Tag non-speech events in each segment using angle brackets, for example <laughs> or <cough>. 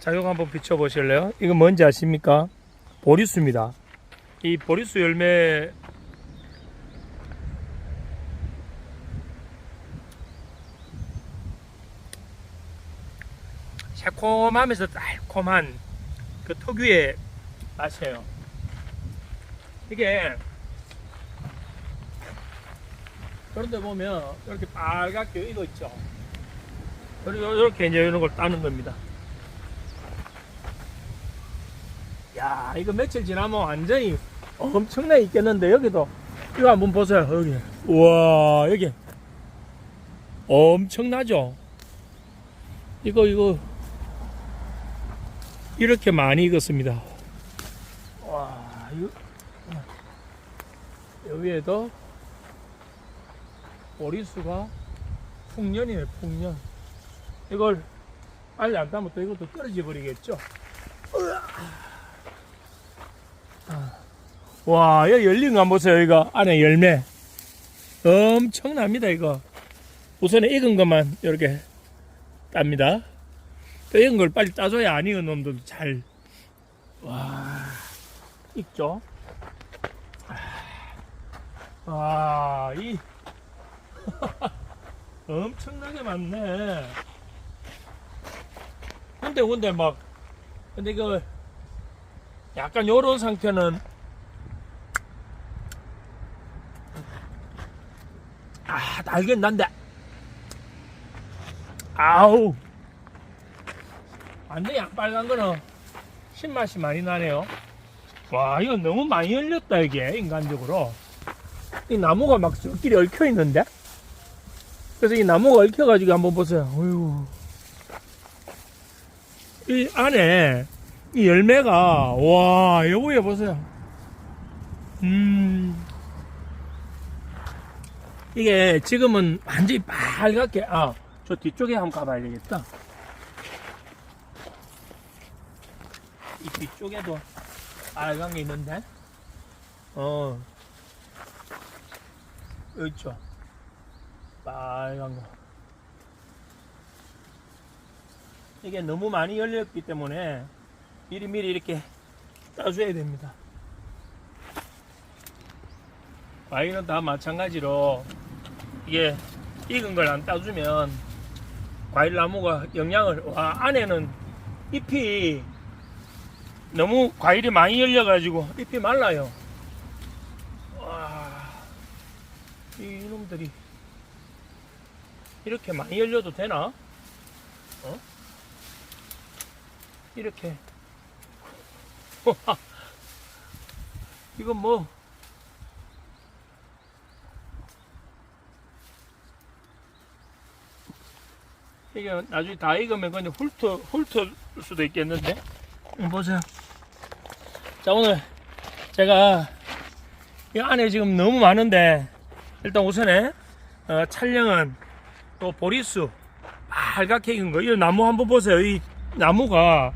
자, 이거 한번 비춰보실래요? 이거 뭔지 아십니까? 보리수입니다. 이 보리수 열매 새콤하면서 달콤한 그 특유의 맛이에요. 이게 그런데 보면 이렇게 빨갛게 익어 있죠. 그리고 이렇게 이제 이런 걸 따는 겁니다. 야, 이거 며칠 지나면 완전히 엄청나게 있겠는데 여기도 이거 한번 보세요. 여기. 우와, 여기. 엄청나죠? 이거 이거 이렇게 많이 익었습니다. 와, 이거 여기에도 보리수가 풍년이네, 풍년. 이걸 빨리 안 따면 또 이것도 떨어져 버리겠죠? 으아. 아. 와, 여기 열린 거 한번 보세요, 이거. 안에 열매. 엄청납니다, 이거. 우선은 익은 것만 이렇게 땁니다. 또 익은 걸 빨리 따줘야 안 익은 놈들도 잘, 와, 익죠? 와, 이, <laughs> 엄청나게 많네. 근데, 근데 막, 근데 그, 약간 요런 상태는, 아, 날긴 난데. 아우. 완전히 양빨간 거는 신맛이 많이 나네요. 와, 이거 너무 많이 열렸다, 이게, 인간적으로. 이 나무가 막 저끼리 얽혀 있는데? 그래서 이 나무가 얽혀 가지고 한번 보세요. 어휴. 이 안에 이 열매가, 와, 여기에 보세요. 음. 이게 지금은 완전히 빨갛게, 아, 저 뒤쪽에 한번 가봐야 되겠다. 이 뒤쪽에도 빨간 게 있는데, 어, 있죠. 빨간 거. 이게 너무 많이 열렸기 때문에 미리미리 이렇게 따줘야 됩니다. 과일은 다 마찬가지로 이게 익은 걸 안 따주면 과일 나무가 영양을 와 안에는 잎이 너무 과일이 많이 열려 가지고 잎이 말라요. 와 이놈들이 이렇게 많이 열려도 되나? 어? 이렇게 <laughs> 이건 뭐 이게 나중에 다 익으면 그냥 훑어 훑을 수도 있겠는데? 이거 보세요. 자 오늘 제가 이 안에 지금 너무 많은데 일단 우선에 어, 촬영은 또 보리수 빨갛게 익은 거. 이 나무 한번 보세요. 이 나무가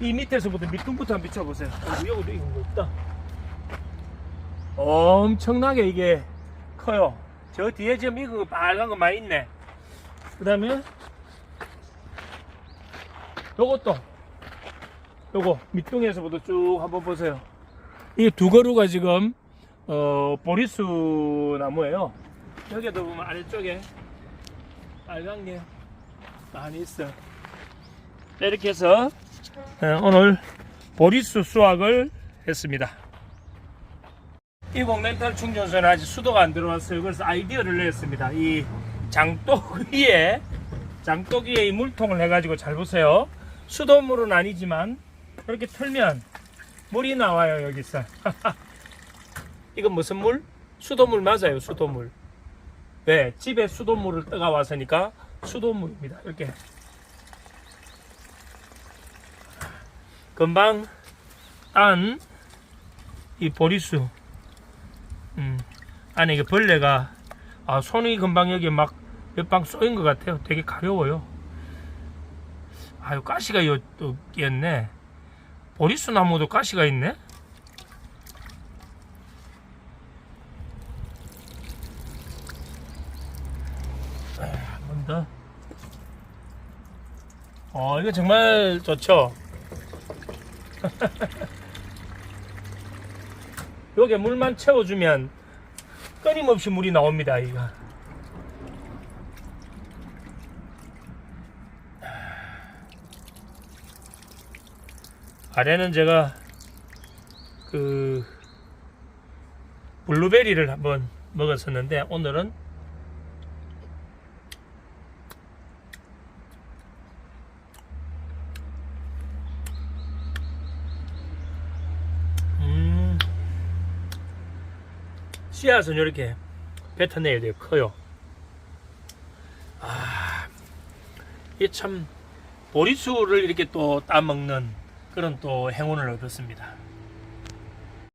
이 밑에서부터 밑둥부터 한번 비춰보세요. 여기 여기도 익은 거 있다. 엄청나게 이게 커요. 저 뒤에 지금 익은 거 빨간 거 많이 있네. 그 다음에 요것도. 요거 밑둥에서부터 쭉 한번 보세요. 이두 그루가 지금 어 보리수 나무예요. 여기도 보면 아래쪽에 빨간 게 많이 있어요. 자, 이렇게 해서 어, 오늘 보리수 수확을 했습니다. 이공 렌탈 충전소는 아직 수도가 안 들어왔어요. 그래서 아이디어를 냈습니다. 이 장독 위에 장독 위에 이 물통을 해가지고 잘 보세요 수돗물은 아니지만 이렇게 틀면 물이 나와요 여기서. <laughs> 이건 무슨 물? 수돗물 맞아요 수돗물. 네 집에 수돗물을 떠가 왔으니까 수돗물입니다 이렇게. 금방 딴이 보리수 음, 안에 이게 벌레가 아, 손이 금방 여기 막 몇 방 쏘인 것 같아요. 되게 가려워요 아유 가시가 끼었네 보리수 나무도 가시가 있네 한번 더 어, 이거 정말 좋죠. <laughs> 여기에 물만 채워주면 끊임없이 물이 나옵니다, 이거. 아래는 제가 그 블루베리를 한번 먹었었는데 오늘은 음 씨앗은 이렇게 뱉어내야 돼요. 커요. 아 이게 참 보리수를 이렇게 또 따먹는 그런 또 행운을 얻었습니다